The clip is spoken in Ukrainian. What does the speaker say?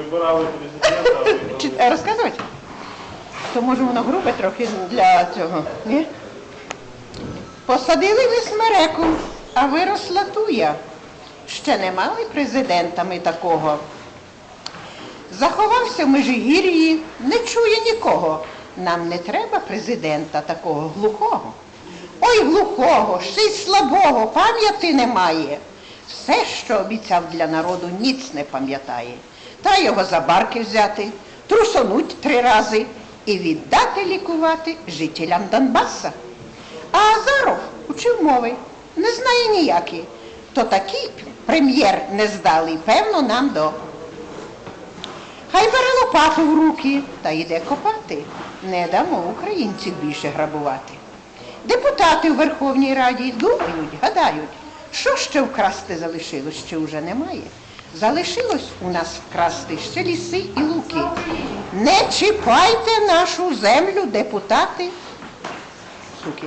вибирали президента, е, розказувати? То може воно грубе трохи для цього, ні? Посадили ви смереку, а виросла туя. Ще не мали президента ми такого. Заховався в Межигір'ї, не чує нікого. Нам не треба президента такого глухого. Ой, глухого, ще слабого, пам'яті немає. Все, що обіцяв для народу, ніц не пам'ятає. Та його за барки взяти, трусонуть три рази і віддати лікувати жителям Донбаса. А Азаров учив мови, не знає ніякі. То такий прем'єр не здалий, певно, нам до. Хай бере лопату в руки та йде копати. Не дамо українців більше грабувати. Депутати в Верховній Раді думають, гадають, що ще вкрасти залишилось, чи вже немає. Залишилось у нас вкрасти ще ліси і луки. Не чіпайте нашу землю, депутати. Суки.